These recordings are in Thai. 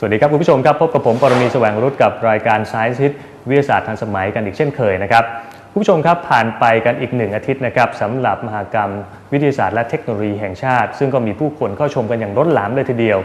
สวัสดีครับคุณผู้ชมครับ พบกับผมปรมีแสวงรุตกับรายการ Science Hit วิทยาศาสตร์ทันสมัยกันอีกเช่นเคยนะครับคุณผู้ชมครับผ่านไปกันอีกหนึ่งอาทิตย์นะครับสำหรับมหากรรม วิทยาศาสตร์และเทคโนโลยีแห่งชาติ ซึ่งก็มีผู้คนเข้าชมกันอย่างล้นหลามเลยทีเดียว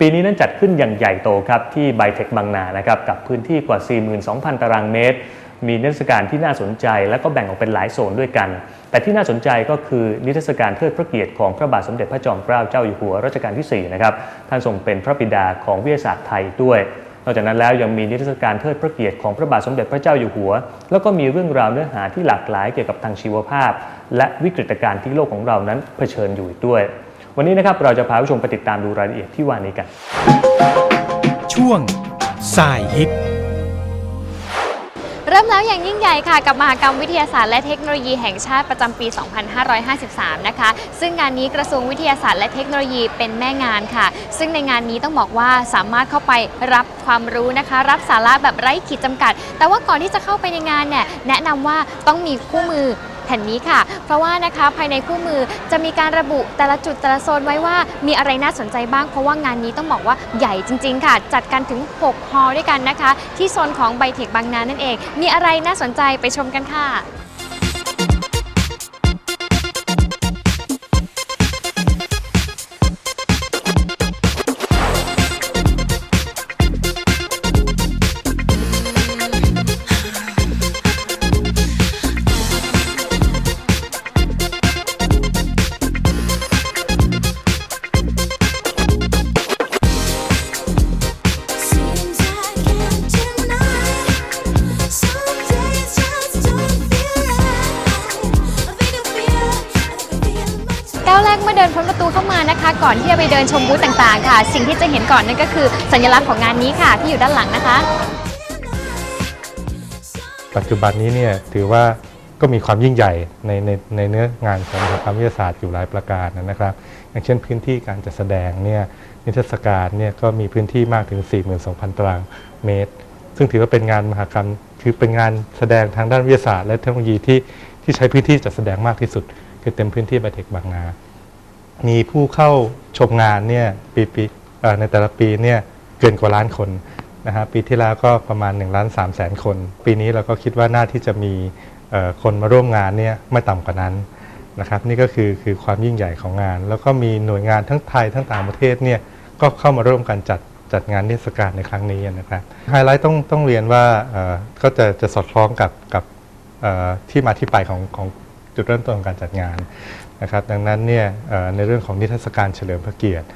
ปีนี้นั้นจัดขึ้นอย่างใหญ่โตครับที่ไบเทคบางนานะครับกับพื้นที่กว่า 42,000 ตารางเมตร มีนิทรรศการที่น่าสนใจ และก็แบ่งออกเป็นหลายโซนด้วยกัน แต่ที่น่าสนใจก็คือนิทรรศการเทิดพระเกียรติของพระบาทสมเด็จพระจอมเกล้าเจ้าอยู่หัวรัชกาลที่4นะครับท่านทรงเป็นพระบิดาของวิทยาศาสตร์ไทยด้วยนอกจากนั้นแล้วยังมีนิทรรศการเทิดพระเกียรติของพระบาทสมเด็จพระเจ้าอยู่หัว แล้วก็มีเรื่องราวเนื้อหาที่หลากหลายเกี่ยวกับทางชีวภาพ และวิกฤตการณ์ที่โลกของเรานั้นเผชิญอยู่ด้วย วันนี้นะครับเราจะพาผู้ชมไปติดตามดูรายละเอียดที่ว่านี้กัน ช่วงสายฮิต เริ่มแล้วอย่างยิ่งใหญ่ค่ะกับมหกรรมวิทยาศาสตร์และเทคโนโลยีแห่งชาติประจำปี 2553 นะคะ ซึ่งงานนี้กระทรวงวิทยาศาสตร์และเทคโนโลยีเป็นแม่งานค่ะ ซึ่งในงานนี้ต้องบอกว่าสามารถเข้าไปรับความรู้นะคะ รับสาระแบบไร้ขีดจำกัด แต่ว่าก่อนที่จะเข้าไปในงานเนี่ยแนะนำว่าต้องมีคู่มือ ผ่นนี้ค่ะ เพราะว่านะคะภายในคู่มือจะมีการระบุแต่ละจุดแต่ละโซนไว้ว่ามีอะไรน่าสนใจบ้าง เพราะว่างานนี้ต้องบอกว่าใหญ่จริง ๆ ค่ะ จัดกันถึง 6 ฮอลล์ด้วยกันนะคะ ที่โซนของไบเทคบางนานั่นเอง มีอะไรน่าสนใจไปชมกันค่ะ เดินพ้นประตูเข้ามานะคะ ก่อนที่จะไปเดินชมบูธต่างๆ ค่ะ สิ่งที่จะเห็นก่อนนั่นก็คือสัญลักษณ์ของงานนี้ค่ะ ที่อยู่ด้านหลังนะคะ ปัจจุบันนี้เนี่ยถือว่าก็มีความยิ่งใหญ่ในในในเนื้องานของสถาบันวิทยาศาสตร์อยู่หลายประการนะครับ อย่างเช่นพื้นที่การจัดแสดงเนี่ยนิทรรศการเนี่ยก็มีพื้นที่มากถึง 42,000 ตารางเมตร ซึ่งถือว่าเป็นงานมหกรรมคือเป็นงานแสดงทางด้านวิทยาศาสตร์ และเทคโนโลยีที่ที่ใช้พื้นที่จัดแสดงมากที่สุด คือเต็มพื้นที่ไบเทคบางนา มีผู้เข้าชมงานเนี่ยปีปีในแต่ละปีเนี่ยเกินกว่าล้านคนนะฮะปีที่แล้วก็ประมาณ1ล้าน3แสนคน ปีนี้เราก็คิดว่าน่าที่จะมีคนมาร่วมงานเนี่ยไม่ต่ำกว่านั้นนะครับนี่ก็คือคือความยิ่งใหญ่ของงาน แล้วก็มีหน่วยงานทั้งไทยทั้งต่างประเทศเนี่ยก็เข้ามาร่วมกันจัดจัดงานเทศกาลในครั้งนี้นะครับไฮไลท์ต้องต้องเรียนว่าเออก็จะจะสอดคล้องกับกับที่มาที่ไปของของจุดเริ่มต้นของการจัดงาน นะครับดังนั้นเนี่ยในเรื่องของนิทรรศการเฉลิมพระเกียรติ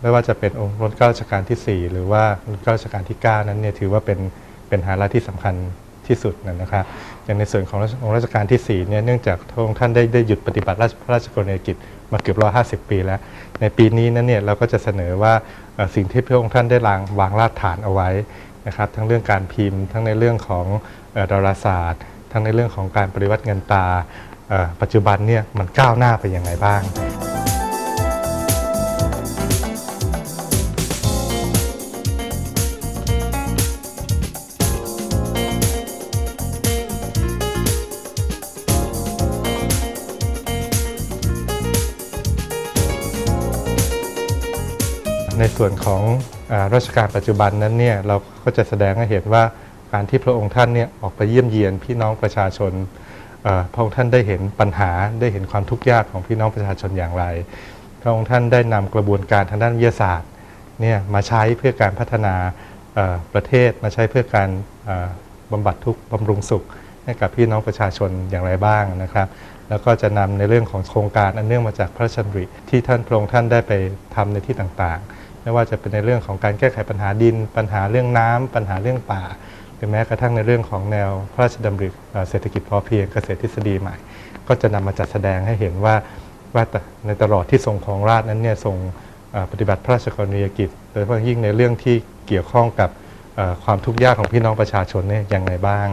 ไม่ว่าจะเป็นองค์รัชกาลรัชกาลที่ 4 หรือว่ารัชกาลรัชกาลที่ 9 นั้นเนี่ยถือว่าเป็นเป็นไฮไลท์ที่สำคัญที่สุดนะครับอย่างในส่วนขององค์รัชกาลที่4เนี่ยเนื่องจากพระองค์ท่านได้ได้หยุดปฏิบัติราชพระราชกรณียกิจมาเกือบ150ปีแล้ว ในปีนี้นั้นเนี่ยเราก็จะเสนอว่าสิ่งที่พระองค์ท่านได้วางวางรากฐานเอาไว้นะครับทั้งเรื่องการพิมพ์ ทั้งในเรื่องของดาราศาสตร์ ทั้งในเรื่องของการปฏิวัติเงินตรา ปัจจุบันเนี่ยมันก้าวหน้าไปยังไงบ้างในส่วนของอราชการปัจจุบันนั้นเนี่ยเราก็จะแสดงให้เห็นว่าการที่พระองค์ท่านเนี่ยออกไปเยี่ยมเยียนพี่น้องประชาชน พระองค์ท่านได้เห็นปัญหาได้เห็นความทุกข์ยากของพี่น้องประชาชนอย่างไร พระองค์ท่านได้นำกระบวนการทางด้านวิทยาศาสตร์เนี่ยมาใช้เพื่อการพัฒนาประเทศมาใช้เพื่อการเอ่อบำบัดทุกข์บำรุงสุขให้กับพี่น้องประชาชนอย่างไรบ้างนะครับ แล้วก็จะนำในเรื่องของโครงการอันเนื่องมาจากพระราชดำริที่ท่านพระองค์ท่านได้ไปทำในที่ต่างๆ ไม่ว่าจะเป็นในเรื่องของการแก้ไขปัญหาดิน ปัญหาเรื่องน้ำปัญหาเรื่องป่า หรือแม้กระทั่งในเรื่องของแนวพระราชดำริเศรษฐกิจพอเพียงเกษตรทฤษฎีใหม่ ก็จะนำมาจัดแสดงให้เห็นว่าว่าในตลอดที่ทรงของราชนั้นเนี่ยทรงปฏิบัติพระราชกรณียกิจ โดยเฉพาะยิ่งในเรื่องที่เกี่ยวข้องกับความทุกข์ยากของพี่น้องประชาชนเนี่ยอย่างไรบ้าง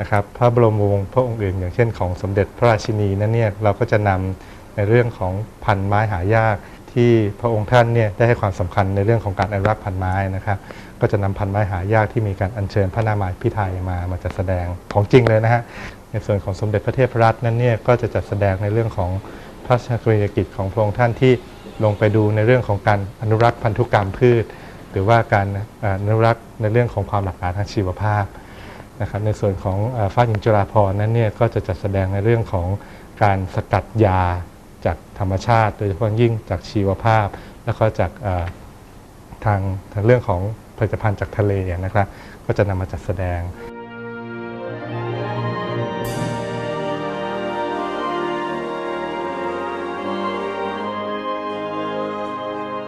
นะครับพระบรมวงศ์พระองค์อื่น อย่างเช่นของสมเด็จพระราชินีนั้นเนี่ยเราก็จะนำในเรื่องของพันไม้หายากที่พระองค์ท่านเนี่ยได้ให้ความสำคัญในเรื่องของการอนุรักษ์พันไม้นะครับก็จะนำพันไม้หายากที่มีการอัญเชิญพระนามายพิไทยมามาจัดแสดงของจริงเลยนะฮะในส่วนของสมเด็จพระเทพรัตน์นั้นเนี่ยก็จะจัดแสดงในเรื่องของพระราชกรณียกิจของพระองค์ท่านที่ลงไปดูในเรื่องของการอนุรักษ์พันธุกรรมพืช หรือว่าการอนุรักษ์ในเรื่องของความหลากหลายทางชีวภาพนะครับในส่วนของฟ้าหญิงจุฬาภรนั้นเนี่ยก็จะจัดแสดงในเรื่องของการสกัดยาจากธรรมชาติ โดยเฉพาะยิ่งจากชีวภาพ แล้วก็จากทางทางเรื่องของ ผลิตภัณฑ์จากทะเลนะครับก็จะนำมาจัดแสดง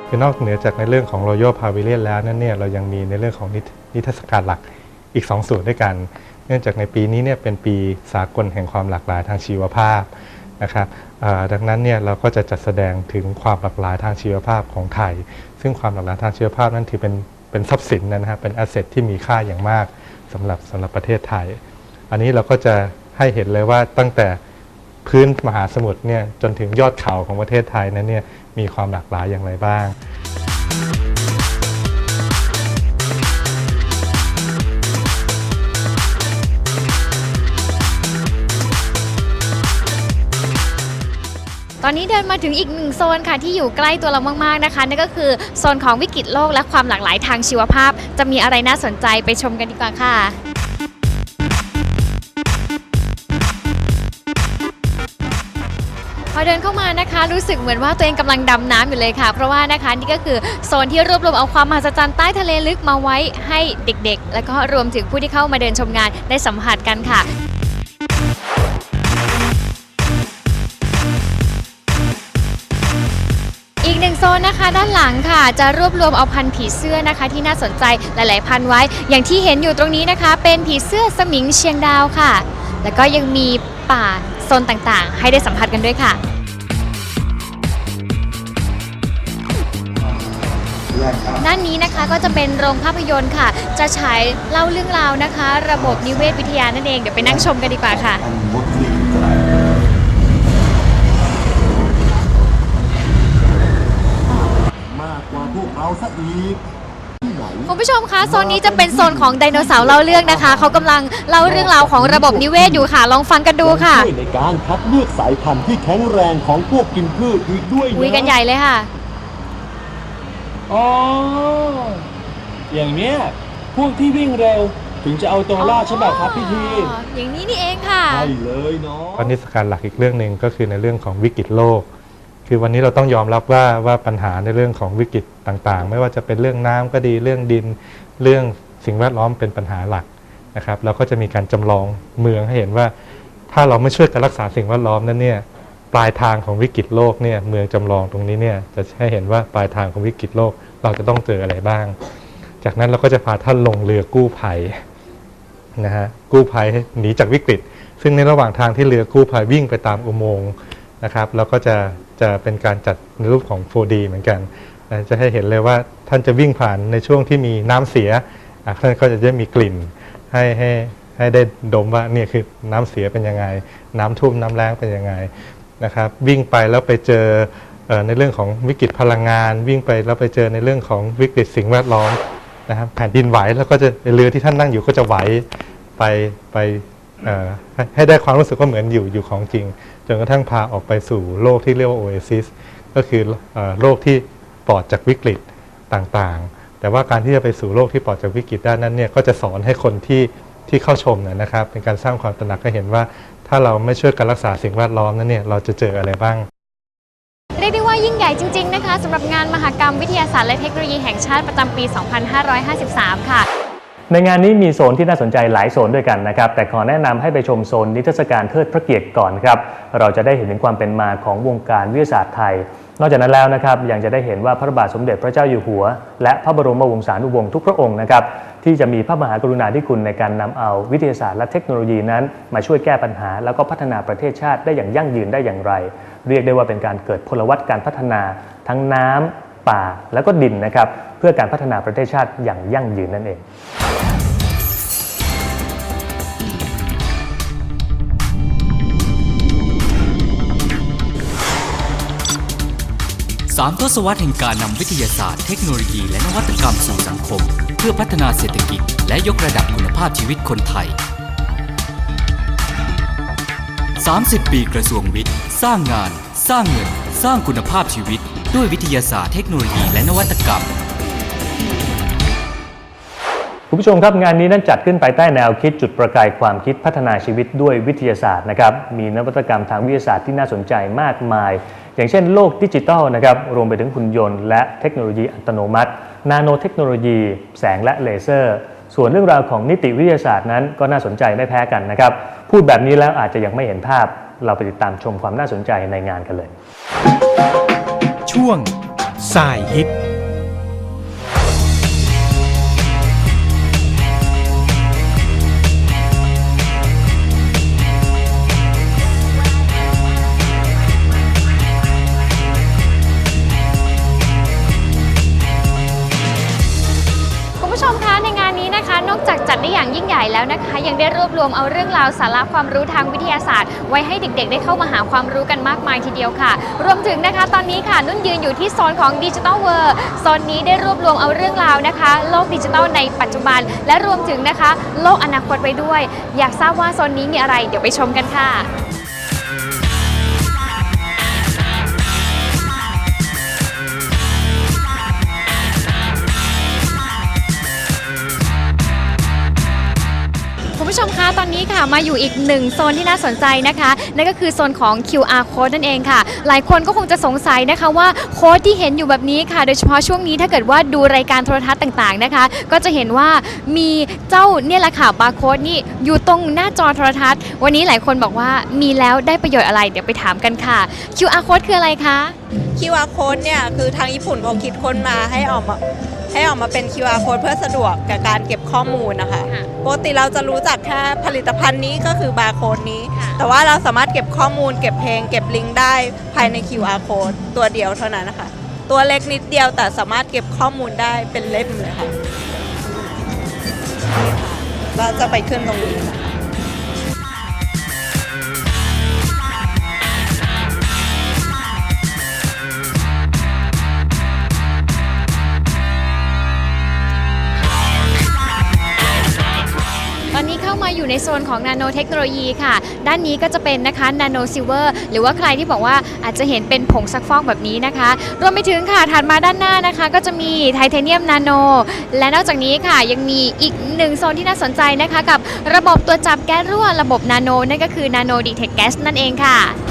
คือนอกเหนือจากในเรื่องของ Royal Pavilion แล้วนั้นเนี่ยเรายังมีในเรื่องของนิทรรศการหลักอีก 2 ส่วนด้วยกัน เนื่องจากในปีนี้เนี่ยเป็นปีสากลแห่งความหลากหลายทางชีวภาพนะครับดังนั้นเนี่ยเราก็จะจัดแสดงถึงความหลากหลายทางชีวภาพของไทย ซึ่งความหลากหลายทางชีวภาพนั้นถือเป็น เป็นทรัพย์สินนะครับเป็นแอสเซทที่มีค่าอย่างมากสำหรับสำหรับประเทศไทย อันนี้เราก็จะให้เห็นเลยว่าตั้งแต่พื้นมหาสมุทรเนี่ยจนถึงยอดเขาของประเทศไทยนั้นเนี่ยมีความหลากหลายอย่างไรบ้าง ตอนนี้เดินมาถึงอีกหนึ่งโซนค่ะที่อยู่ใกล้ตัวเรามากๆนะคะนั่นก็คือโซนของวิกฤตโลกและความหลากหลายทางชีวภาพ จะมีอะไรน่าสนใจไปชมกันดีกว่าค่ะพอเดินเข้ามานะคะ รู้สึกเหมือนว่าตัวเองกำลังดำน้ำอยู่เลยค่ะ เพราะว่านะคะนี่ก็คือโซนที่รวบรวมเอาความมหัศจรรย์ใต้ทะเลลึกมาไว้ให้เด็กๆ แล้วก็รวมถึงผู้ที่เข้ามาเดินชมงานได้สัมผัสกันค่ะ นึ่งโซนนะคะ ด้านหลังค่ะ จะรวบรวมเอาพันธุ์ผีเสื้อนะคะ ที่น่าสนใจหลาย ๆ พันธุ์ไว้ อย่างที่เห็นอยู่ตรงนี้นะคะ เป็นผีเสื้อสมิงเชียงดาวค่ะ แล้วก็ยังมีป่าโซนต่างๆ ให้ได้สัมผัสกันด้วยค่ะ ด้านนี้นะคะก็จะเป็นโรงภาพยนตร์ค่ะ จะฉายเล่าเรื่องราวนะคะ ระบบนิเวศวิทยานั่นเองเดี๋ยวไปนั่งชมกันดีกว่าค่ะ เราซะอีกที่ไหนคุณผู้ชมคะโซนนี้จะเป็นโซนของไดโนเสาร์เล่าเรื่องนะคะ เขากำลังเล่าเรื่องราวของระบบนิเวศอยู่ค่ะ ลองฟังกันดูค่ะช่วยในการคัดเลือกสายพันธุ์ที่แข็งแรงของพวกกินพืชอีกด้วยะคุยกันใหญ่เลยค่ะ อ๋อ อย่างเนี้ย พวกที่วิ่งเร็วถึงจะเอาตัวรอดใช่ไหมครับพี่ทีอ๋ออย่างนี้นี่เองค่ะ ใช่เลยเนาะก็นิทรรศการหลักอีกเรื่องหนึ่งก็คือในเรื่องของวิกฤตโลก คือวันนี้เราต้องยอมรับว่าว่าปัญหาในเรื่องของวิกฤตต่างๆ ไม่ว่าจะเป็นเรื่องน้ำก็ดีเรื่องดิน เรื่องสิ่งแวดล้อมเป็นปัญหาหลักนะครับเราก็จะมีการจำลองเมืองให้เห็นว่า ถ้าเราไม่ช่วยกันรักษาสิ่งแวดล้อมนั้นเนี่ยปลายทางของวิกฤตโลกเนี่ยเมืองจำลองตรงนี้เนี่ยจะให้เห็นว่าปลายทางของวิกฤตโลกเราจะต้องเจออะไรบ้าง จากนั้นเราก็จะพาท่านลงเรือกู้ภัยนะฮะกู้ภัยให้หนีจากวิกฤต ซึ่งในระหว่างทางที่เรือกู้ภัยวิ่งไปตามอุโมงค์นะครับแล้วก็จะ จะเป็นการจัดในรูปของ 4D เหมือนกันจะให้เห็นเลยว่าท่านจะวิ่งผ่านในช่วงที่มีน้ำเสียท่านก็จะได้มีกลิ่น ให้ให้ให้ได้ดมว่าเนี่ยคือน้ำเสียเป็นยังไง น้ำท่วมน้ำแล้งเป็นยังไงนะครับวิ่งไปแล้วไปเจอในเรื่องของวิกฤตพลังงาน วิ่งไปแล้วไปเจอในเรื่องของวิกฤตสิ่งแวดล้อมนะครับแผ่นดินไหวแล้วก็จะเรือที่ท่านนั่งอยู่ก็จะไหวไปไปเอ่อให้ให้ได้ความรู้สึกว่าเหมือนอยู่อยู่ของจริง จนกระทั่งพาออกไปสู่โลกที่เรียกว่าโอเอซิสก็คืออโลกที่ปลอดจากวิกฤตต่างๆ แต่ว่าการที่จะไปสู่โลกที่ปลอดจากวิกฤตด้านนั้นเนี่ยก็จะสอนให้คนที่ที่เข้าชมนนะครับ เป็นการสร้างความตระหนักให้เห็นว่า ถ้าเราไม่ช่วยกันรักษาสิ่งแวดล้อมนั้นเนี่ยเราจะเจออะไรบ้างเรียกได้ว่ายิ่งใหญ่จริง ๆ นะคะสำหรับงานมหกรรมวิทยาศาสตร์และเทคโนโลยีแห่งชาติประจำปี 2553 ค่ะ ในงานนี้มีโซนที่น่าสนใจหลายโซนด้วยกันนะครับ แต่ขอแนะนำให้ไปชมโซนนิทรรศการเทิดพระเกียรติก่อนครับ เราจะได้เห็นถึงความเป็นมาของวงการวิทยาศาสตร์ไทย นอกจากนั้นแล้วนะครับยังจะได้เห็นว่าพระบาทสมเด็จพระเจ้าอยู่หัว และพระบรมวงศานุวงศ์ทุกพระองค์นะครับที่จะมีพระมหากรุณาธิคุณในการนำเอาวิทยาศาสตร์และเทคโนโลยีนั้น มาช่วยแก้ปัญหา แล้วก็พัฒนาประเทศชาติได้อย่างยั่งยืนได้อย่างไร เรียกได้ว่าเป็นการเกิดพลวัตการพัฒนาทั้งน้ำป่าแล้วก็ดินนะครับเพื่อการพัฒนาประเทศชาติอย่างยั่งยืนนั่นเอง สามทศวรรษแห่งการนำวิทยาศาสตร์เทคโนโลยีและนวัตกรรมสู่สังคม เพื่อพัฒนาเศรษฐกิจ และยกระดับคุณภาพชีวิตคนไทย 30 ปีกระทรวงวิทย์ สร้างงาน สร้างเงิน สร้างคุณภาพชีวิต ด้วยวิทยาศาสตร์เทคโนโลยีและนวัตกรรมคุณผู้ชมครับงานนี้นั้นจัดขึ้นภายใต้แนวคิดจุดประกายความคิดพัฒนาชีวิตด้วยวิทยาศาสตร์นะครับมีนวัตกรรมทางวิทยาศาสตร์ที่น่าสนใจมากมาย อย่างเช่นโลกดิจิทัลนะครับรวมไปถึงหุ่นยนต์และเทคโนโลยีอัตโนมัติ นาโนเทคโนโลยี แสงและเลเซอร์ ส่วนเรื่องราวของนิติวิทยาศาสตร์นั้นก็น่าสนใจไม่แพ้กันนะครับ พูดแบบนี้แล้วอาจจะยังไม่เห็นภาพ เราไปติดตามชมความน่าสนใจในงานกันเลย ช่วงสายฮิต ได้อย่างยิ่งใหญ่แล้วนะคะ ยังได้รวบรวมเอาเรื่องราวสาระความรู้ทางวิทยาศาสตร์ ไว้ให้เด็กๆ ได้เข้ามาหาความรู้กันมากมายทีเดียวค่ะ รวมถึงนะคะ ตอนนี้ค่ะนุ่นยืนอยู่ที่โซนของดิจิทัลเวิร์โซนนี้ได้รวบรวมเอาเรื่องราวนะคะ โลกดิจิทัลในปัจจุบัน และรวมถึงนะคะ โลกอนาคตไปด้วย อยากทราบว่าโซนนี้มีอะไร เดี๋ยวไปชมกันค่ะ ผู้ชมคะตอนนี้ค่ะมาอยู่อีกหนึ่งโซนที่น่าสนใจนะคะนั่นก็คือโซนของ QR code นั่นเองค่ะ หลายคนก็คงจะสงสัยนะคะว่าโค้ดที่เห็นอยู่แบบนี้ค่ะ โดยเฉพาะช่วงนี้ถ้าเกิดว่าดูรายการโทรทัศน์ต่างๆนะคะ ก็จะเห็นว่ามีเจ้าเนี่ยแหละค่ะบาร์โค้ดนี่อยู่ตรงหน้าจอโทรทัศน์ วันนี้หลายคนบอกว่ามีแล้วได้ประโยชน์อะไรเดี๋ยวไปถามกันค่ะ QR code คืออะไรคะ QR code เนี่ยคือทางญี่ปุ่นเขาคิดค้นมาให้ออกมา ให้ออกมาเป็น QR code เพื่อสะดวกกับการเก็บข้อมูลนะคะค่ะปกติเราจะรู้จักแค่ผลิตภัณฑ์นี้ก็คือบาร์โค้ดนี้ ค่ะ แต่ว่าเราสามารถเก็บข้อมูล เก็บเพลง เก็บลิงก์ได้ภายใน QR code ตัวเดียวเท่านั้นนะคะ ตัวเล็กนิดเดียวแต่สามารถเก็บข้อมูลได้เป็นเล่มเลยค่ะนี่ค่ะก็จะไปขึ้นตรงนี้นะคะ อยู่ในโซนของนาโนเทคโนโลยีค่ะ ด้านนี้ก็จะเป็นนะคะนาโนซิลเวอร์หรือว่าใครที่บอกว่าอาจจะเห็นเป็นผงซักฟอกแบบนี้นะคะ รวมไปถึงค่ะถัดมาด้านหน้านะคะ ก็จะมีไทเทเนียมนาโน และนอกจากนี้ค่ะยังมีอีกหนึ่งโซนที่น่าสนใจนะคะ กับระบบตัวจับแก๊สรั่วระบบนาโนนั่นก็คือนาโนดีเทคแก๊สนั่นเองค่ะ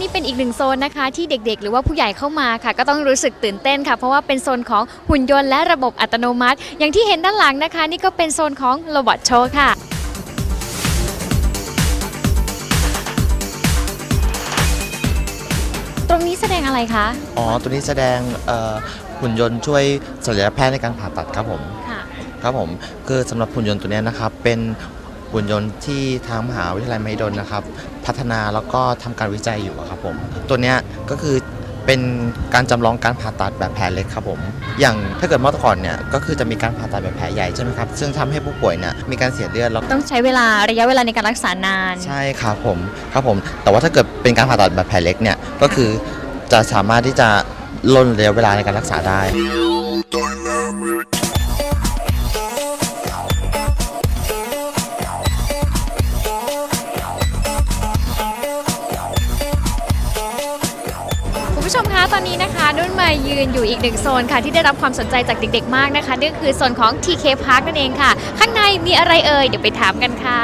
นี่เป็นอีกหนึ่งโซนนะคะ ที่เด็กๆ หรือว่าผู้ใหญ่เข้ามาค่ะ ก็ต้องรู้สึกตื่นเต้นค่ะ เพราะว่าเป็นโซนของหุ่นยนต์และระบบอัตโนมัติ อย่างที่เห็นด้านหลังนะคะ นี่ก็เป็นโซนของโรบอทโชว์ค่ะตรงนี้แสดงอะไรคะ อ๋อ ตัวนี้แสดงเอ่อหุ่นยนต์ช่วยศัลยแพทย์ในการผ่าตัดครับผม ค่ะ ครับผม คือสำหรับหุ่นยนต์ตัวเนี้ยนะครับ เป็น หุ่นยนต์ที่ทางมหาวิทยาลัยมหิดลนะครับ พัฒนาแล้วก็ทำการวิจัยอยู่อะครับผมตัวเนี้ยก็คือเป็นการจำลองการผ่าตัดแบบแผลเล็กครับผม อย่างถ้าเกิดเมื่อก่อนเนี่ยก็คือจะมีการผ่าตัดแบบแผลใหญ่ใช่ไหมครับ ซึ่งทำให้ผู้ป่วยเนี่ยมีการเสียเลือดแล้วต้องใช้เวลาระยะเวลาในการรักษานาน ใช่ครับผมครับผม แต่ว่าถ้าเกิดเป็นการผ่าตัดแบบแผลเล็กเนี่ยก็คือจะสามารถที่จะลดระยะเวลาในการรักษาได้ ผู้ชมคะตอนนี้นะคะนุ่นมายืนอยู่อีกหนึ่งโซนค่ะ ที่ได้รับความสนใจจากเด็กๆ มากนะคะนั่นก็คือโซนของ TK Park นั่นเองค่ะ ข้างในมีอะไรเอ่ยเดี๋ยวไปถามกันค่ะ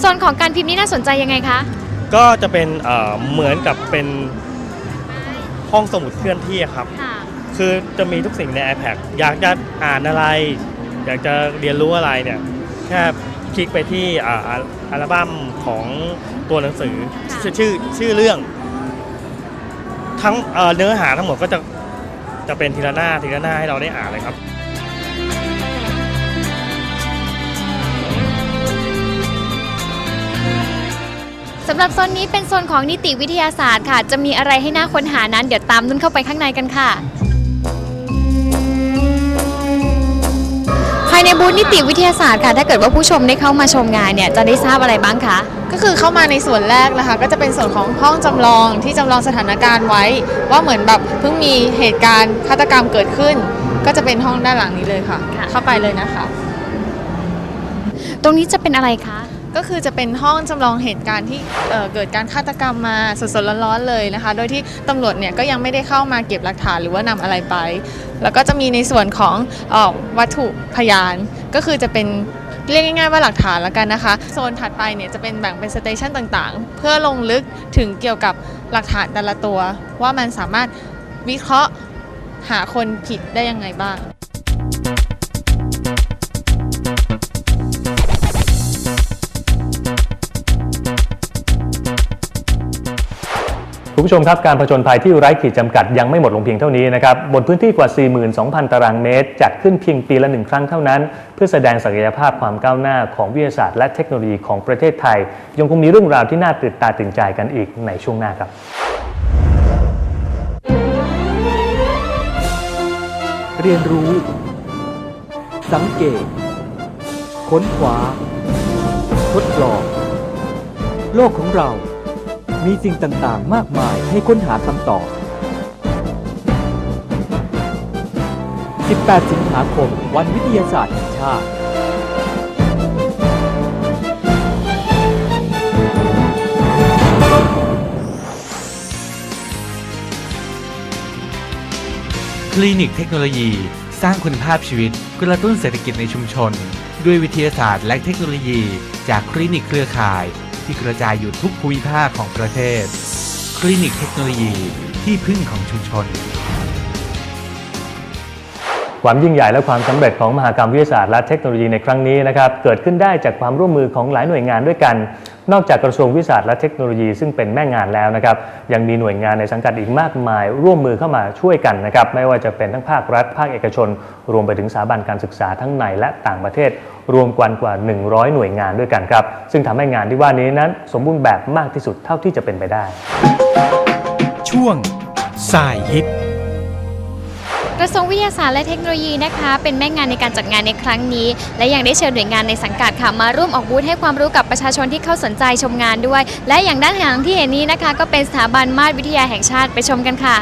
โซนของการพิมพ์นี้น่าสนใจยังไงคะก็จะเป็นเอ่อเหมือนกับเป็นห้องสมุดเคลื่อนที่อะครับ ค่ะ คือจะมีทุกสิ่งใน iPad อยากจะอ่านอะไร อยากจะเรียนรู้อะไรเนี่ยแค่คลิกไปที่อ่าอัลอัลบั้มของตัวหนังสือค่ะ ชื่อชื่อชื่อเรื่อง ทั้งเนื้อหาทั้งหมดก็จะจะเป็นทีละหน้าทีละหน้าให้เราได้อ่านเลยครับสำหรับโซนนี้เป็นโซนของนิติวิทยาศาสตร์ค่ะ จะมีอะไรให้น่าค้นหานั้น เดี๋ยวตามนุ่นเข้าไปข้างในกันค่ะ ในบูธนิติวิทยาศาสตร์ค่ะ ถ้าเกิดว่าผู้ชมได้เข้ามาชมงานเนี่ยจะได้ทราบอะไรบ้างคะ ก็คือเข้ามาในส่วนแรกนะคะ ก็จะเป็นส่วนของห้องจำลองที่จำลองสถานการณ์ไว้ ว่าเหมือนแบบเพิ่งมีเหตุการณ์ฆาตกรรมเกิดขึ้น ก็จะเป็นห้องด้านหลังนี้เลยค่ะเข้าไปเลยนะคะ ตรงนี้จะเป็นอะไรคะ ก็คือจะเป็นห้องจำลองเหตุการณ์ที่เอ่อเกิดการฆาตกรรมมาสดๆร้อนๆเลยนะคะ โดยที่ตำรวจเนี่ยก็ยังไม่ได้เข้ามาเก็บหลักฐานหรือว่านำอะไรไป แล้วก็จะมีในส่วนของเออวัตถุพยาน ก็คือจะเป็นเรียกง่ายๆว่าหลักฐานแล้วกันนะคะ โซนถัดไปเนี่ยจะเป็นแบ่งเป็นสเตชันต่างๆ เพื่อลงลึกถึงเกี่ยวกับหลักฐานแต่ละตัว ว่ามันสามารถวิเคราะห์หาคนผิดได้ยังไงบ้าง คุณผู้ชมครับการผจญภัยที่ไร้ขีดจำกัดยังไม่หมดลงเพียงเท่านี้นะครับบนพื้นที่กว่า 42,000 ตารางเมตร จัดขึ้นเพียงปีละหนึ่งครั้งเท่านั้น เพื่อแสดงศักยภาพความก้าวหน้าของวิทยาศาสตร์และเทคโนโลยีของประเทศไทย ยังคงมีเรื่องราวที่น่าตื่นตาตื่นใจกันอีกในช่วงหน้าครับเรียนรู้ สังเกต ค้นคว้า ทดลอง โลกของเรา มีสิ่งต่างๆ มากมายให้ค้นหาคำตอบ 18 สิงหาคม วันวิทยาศาสตร์แห่งชาติคลินิกเทคโนโลยี สร้างคุณภาพชีวิตกระตุ้นเศรษฐกิจในชุมชน ด้วยวิทยาศาสตร์และเทคโนโลยี จากคลินิกเครือข่าย ที่กระจายอยู่ทุกภูมิภาคของประเทศ คลินิกเทคโนโลยีที่พึ่งของชุมชน ความยิ่งใหญ่และความสำเร็จของมหากรรมวิทยาศาสตร์และเทคโนโลยีในครั้งนี้นะครับเกิดขึ้นได้จากความร่วมมือของหลายหน่วยงานด้วยกัน นอกจากกระทรวงวิทยาศาสตร์และเทคโนโลยีซึ่งเป็นแม่งานแล้วนะครับยังมีหน่วยงานในสังกัดอีกมากมาย ร่วมมือเข้ามาช่วยกันนะครับไม่ว่าจะเป็นทั้งภาครัฐภาคเอกชน รวมไปถึงสถาบันการศึกษาทั้งในและต่างประเทศ รวมกว่ากว่า 100 หน่วยงานด้วยกันครับ ซึ่งทำให้งานที่ว่านี้นั้น สมบูรณ์แบบมากที่สุดเท่าที่จะเป็นไปได้ ช่วงสายฮิตกระทรวงวิทยาศาสตร์และเทคโนโลยีนะคะ เป็นแม่งานในการจัดงานในครั้งนี้ และยังได้เชิญหน่วยงานในสังกัดค่ะมาร่วมออกบูธให้ความรู้กับประชาชนที่เข้าสนใจชมงานด้วย และอย่างด้านหลังที่เห็นนี้นะคะ ก็เป็นสถาบันมาตรวิทยาแห่งชาติไปชมกันค่ะ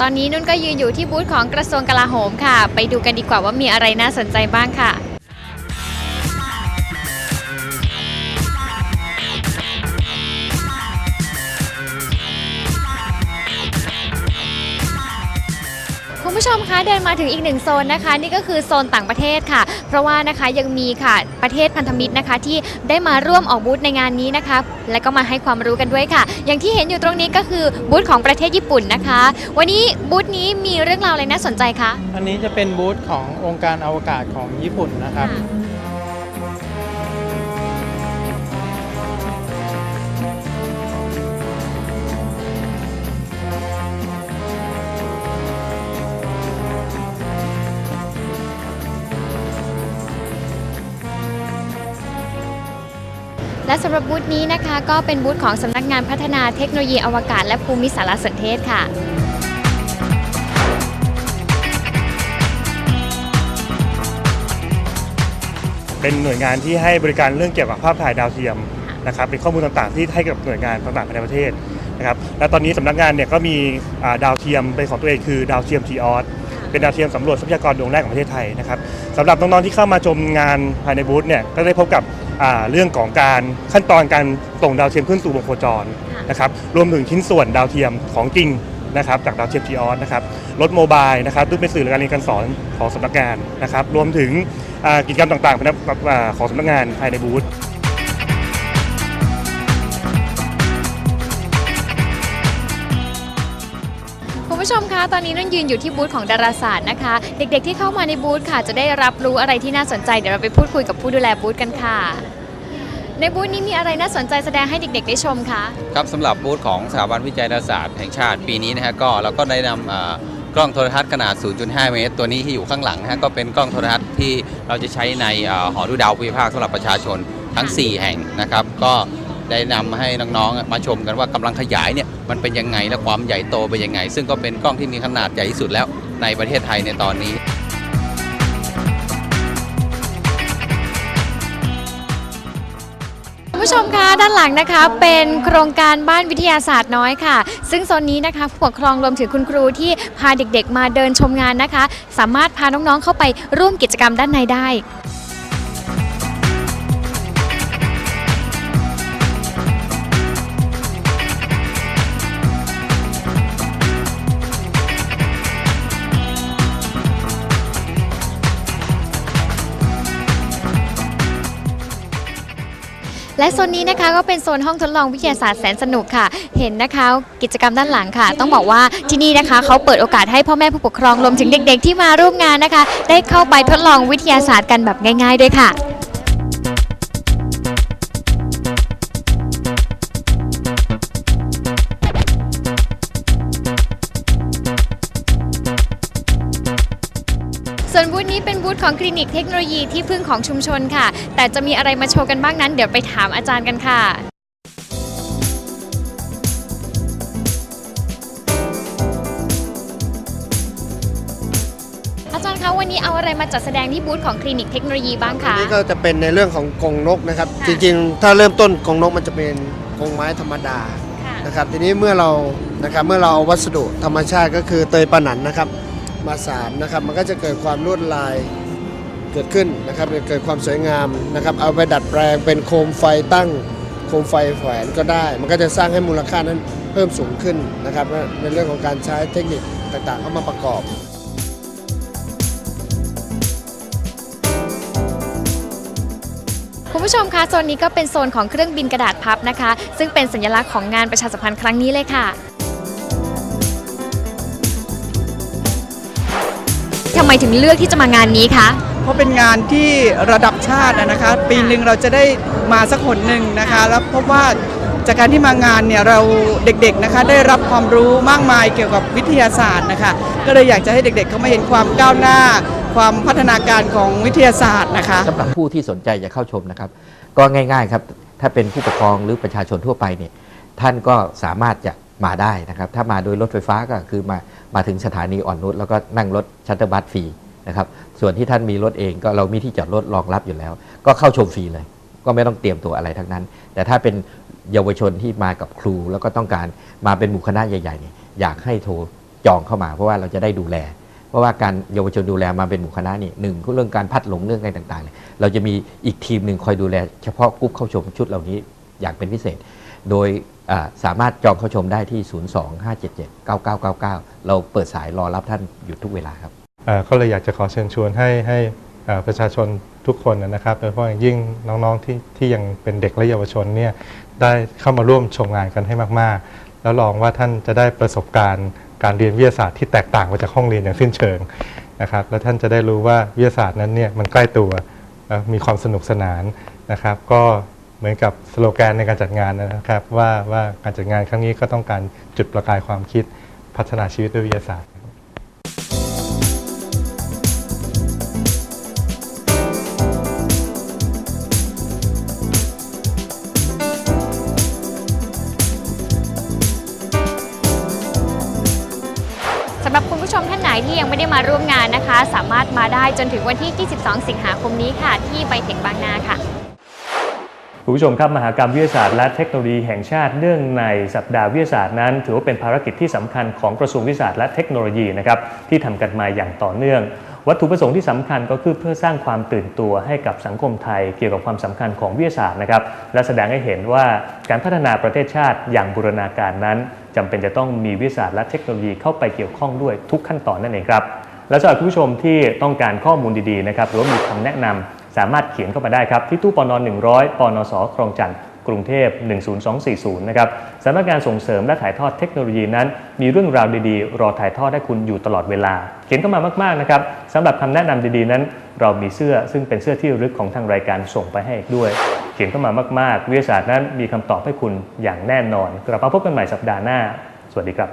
ตอนนี้นุ่นก็ยืนอยู่ที่บูธของกระทรวงกลาโหมค่ะ ไปดูกันดีกว่าว่ามีอะไรน่าสนใจบ้างค่ะ ผู้ชมคะเดินมาถึงอีกหนึ่งโซนนะคะ นี่ก็คือโซนต่างประเทศค่ะ เพราะว่านะคะยังมีค่ะประเทศพันธมิตรนะคะ ที่ได้มาร่วมออกบูธในงานนี้นะคะ และก็มาให้ความรู้กันด้วยค่ะ อย่างที่เห็นอยู่ตรงนี้ก็คือบูธของประเทศญี่ปุ่นนะคะ วันนี้บูธนี้มีเรื่องราวอะไรน่าสนใจคะอันนี้จะเป็นบูธขององค์การอวกาศของญี่ปุ่นนะครับ และสำหรับบูธนี้นะคะ ก็เป็นบูธของสำนักงานพัฒนาเทคโนโลยีอวกาศและภูมิสารสนเทศค่ะเป็นหน่วยงานที่ให้บริการเรื่องเกี่ยวกับภาพถ่ายดาวเทียมนะครับเป็นข้อมูลต่างๆ ที่ให้กับหน่วยงานต่างๆภายในประเทศนะครับและตอนนี้สำนักงานเนี่ยก็มีอ่าดาวเทียมเป็นของตัวเองคือดาวเทียมทีออสเป็นดาวเทียมสำรวจทรัพยากรดวงแรกของประเทศไทยนะครับสำหรับน้องๆที่เข้ามาชมงานภายในบูธเนี่ยก็ได้พบกับ อ่าเรื่องของการขั้นตอนการส่งดาวเทียมขึ้นสู่วงโคจรนะครับรวมถึงชิ้นส่วนดาวเทียมของจริงนะครับจากดาวเทียมทีออสนะครับรถโมบายนะครับซึ่งเป็นสื่อการเรียนการสอนของสำนักงานนะครับรวมถึงอ่ากิจกรรมต่างๆนะครับอ่าของสำนักงานภายในบูธ ผู้ชมคะตอนนี้นุ่นยืนอยู่ที่บูธของดาราศาสตร์นะคะ เด็กๆที่เข้ามาในบูธค่ะ จะได้รับรู้อะไรที่น่าสนใจเดี๋ยวเราไปพูดคุยกับผู้ดูแลบูธกันค่ะ ในบูธนี้มีอะไรน่าสนใจแสดงให้เด็กๆได้ชมคะครับสำหรับบูธของสถาบันวิจัยดาราศาสตร์แห่งชาติปีนี้นะฮะก็เราก็ได้นำกล้องโทรทัศน์ขนาด 0.5 เมตร ตัวนี้ที่อยู่ข้างหลังนะฮะก็เป็นกล้องโทรทัศน์ที่เราจะใช้ในอหอดูดาวภูมิภาคสำหรับประชาชนทั้ง 4 แห่งนะครับ ก็ ได้นำให้น้องๆมาชมกันว่ากำลังขยายเนี่ยมันเป็นยังไงและความใหญ่โตเป็นยังไง ซึ่งก็เป็นกล้องที่มีขนาดใหญ่ที่สุดแล้วในประเทศไทยในตอนนี้คุณผู้ชมคะด้านหลังนะคะเป็นโครงการบ้านวิทยาศาสตร์น้อยค่ะ ซึ่งโซนนี้นะคะผู้ปกครองรวมถึงคุณครูที่พาเด็กๆ มาเดินชมงานนะคะ สามารถพาน้องๆเข้าไปร่วมกิจกรรมด้านในได้ และโซนนี้นะคะก็เป็นโซนห้องทดลองวิทยาศาสตร์แสนสนุกค่ะ เห็นนะคะกิจกรรมด้านหลังค่ะ ต้องบอกว่าที่นี่นะคะเขาเปิดโอกาสให้พ่อแม่ผู้ปกครองรวมถึงเด็ก ๆ ที่มาร่วมงานนะคะ ได้เข้าไปทดลองวิทยาศาสตร์กันแบบง่าย ๆ ด้วยค่ะ นบูธนี้เป็นบูธของคลินิกเทคโนโลยีที่พึ่งของชุมชนค่ะ แต่จะมีอะไรมาโชว์กันบ้างนั้น เดี๋ยวไปถามอาจารย์กันค่ะ อาจารย์คะวันนี้เอาอะไรมาจัดแสดงที่บูธของคลินิกเทคโนโลยีบ้างคะ นี่ก็จะเป็นในเรื่องของกรงนกนะครับจริงๆ ถ้าเริ่มต้นกรงนกมันจะเป็นกรงไม้ธรรมดานะครับ ทีนี้เมื่อเรานะครับเมื่อเราเอาวัสดุธรรมชาติก็คือเตยปะหนันนะครับ มาสานนะครับมันก็จะเกิดความลวดลายเกิดขึ้นนะครับเกิดความสวยงามนะครับเอาไปดัดแปลงเป็นโคมไฟตั้งโคมไฟแขวนก็ได้ มันก็จะสร้างให้มูลค่านั้นเพิ่มสูงขึ้นนะครับในเรื่องของการใช้เทคนิคต่างๆเข้ามาประกอบคุณผู้ชมคะโซนนี้ก็เป็นโซนของเครื่องบินกระดาษพับนะคะ ซึ่งเป็นสัญลักษณ์ของงานประชาสัมพันธ์ครั้งนี้เลยค่ะ ไมถึงเลือกที่จะมางานนี้คะ เพราะเป็นงานที่ระดับชาติอะนะคะ ปีหนึ่งเราจะได้มาสักคนหนึ่งนะคะ แล้วพบว่าจากการที่มางานเนี่ยเราเด็กๆนะคะได้รับความรู้มากมายเกี่ยวกับวิทยาศาสตร์นะคะ ก็เลยอยากจะให้เด็กๆเขามาเห็นความก้าวหน้า ความพัฒนาการของวิทยาศาสตร์นะคะสำหรับผู้ที่สนใจจะเข้าชมนะครับ ก็ง่ายๆครับ ถ้าเป็นผู้ปกครองหรือประชาชนทั่วไปเนี่ยท่านก็สามารถจะ มาได้นะครับ ถ้ามาโดยรถไฟฟ้าก็คือมามาถึงสถานีอ่อนนุชแล้วก็นั่งรถชัตเตอร์บัสฟรีนะครับส่วนที่ท่านมีรถเองก็เรามีที่จอดรถรองรับอยู่แล้ว ก็เข้าชมฟรีเลย ก็ไม่ต้องเตรียมตัวอะไรทั้งนั้น แต่ถ้าเป็นเยาวชนที่มากับครู แล้วก็ต้องการมาเป็นหมู่คณะใหญ่ๆเนี่ยอยากให้โทรจองเข้ามา เพราะว่าเราจะได้ดูแล เพราะว่าการเยาวชนดูแลมาเป็นหมู่คณะนี่หนึ่งเรื่องการพัดหลงเรื่องอะไรต่างๆเนี่ยเราจะมีอีกทีมหนึ่งคอยดูแล เฉพาะกรุ๊ปเข้าชมชุดเหล่านี้อย่างเป็นพิเศษ โดยสามารถจองเข้าชมได้ที่ 025779999 เราเปิดสายรอรับท่านอยู่ทุกเวลาครับเอ่อก็เลยอยากจะขอเชิญชวนให้ให้ประชาชนทุกคนนะครับโดยเฉพาะอย่างยิ่งน้องๆที่ที่ยังเป็นเด็กและเยาวชนเนี่ยได้เข้ามาร่วมชมงานกันให้มากๆ แล้วลองว่าท่านจะได้ประสบการณ์การเรียนวิทยาศาสตร์ที่แตกต่างไปจากห้องเรียนอย่างสิ้นเชิงนะครับแล้วท่านจะได้รู้ว่าวิทยาศาสตร์นั้นเนี่ยมันใกล้ตัวมีความสนุกสนานนะครับ ก็ เหมือนกับสโลแกนในการจัดงานนะครับ ว่าว่าการจัดงานครั้งนี้ก็ต้องการจุดประกายความคิดพัฒนาชีวิตด้วยวิทยาศาสตร์สำหรับคุณผู้ชมท่านไหนที่ยังไม่ได้มาร่วมงานนะคะ สามารถมาได้จนถึงวันที่ 22 สิงหาคมนี้ค่ะ ที่ไบเทคบางนาค่ะ คุณผู้ชมครับมหากรรมวิทยาศาสตร์และเทคโนโลยีแห่งชาติเนื่องในสัปดาห์วิทยาศาสตร์นั้น ถือว่าเป็นภารกิจที่สำคัญของกระทรวงวิทยาศาสตร์และเทคโนโลยีนะครับที่ทำกันมาอย่างต่อเนื่อง วัตถุประสงค์ที่สำคัญก็คือเพื่อสร้างความตื่นตัวให้กับสังคมไทย เกี่ยวกับความสำคัญของวิทยาศาสตร์นะครับและแสดงให้เห็นว่าการพัฒนาประเทศชาติอย่างบูรณาการนั้นจำเป็นจะต้องมีวิทยาศาสตร์และเทคโนโลยีเข้าไปเกี่ยวข้องด้วยทุกขั้นตอนนั่นเองครับและสำหรับคุณผู้ชมที่ต้องการข้อมูลดีๆนะครับหรือว่ามีคำแนะนำ สามารถเขียนเข้ามาได้ครับ ที่ตู้ปน100ปนสคลองจันทร์กรุงเทพ 10240 นะครับสำนักงานส่งเสริมและถ่ายทอดเทคโนโลยีนั้น มีเรื่องราวดีๆ รอถ่ายทอดให้คุณอยู่ตลอดเวลา เขียนเข้ามามากๆนะครับสำหรับคำแนะนำดีๆนั้น เรามีเสื้อซึ่งเป็นเสื้อที่รึกของทางรายการส่งไปให้อีกด้วย เขียนเข้ามามากๆ วิทยาศาสตร์นั้นมีคำตอบให้คุณอย่างแน่นอน กลับมาพบกันใหม่สัปดาห์หน้า สวัสดีครับ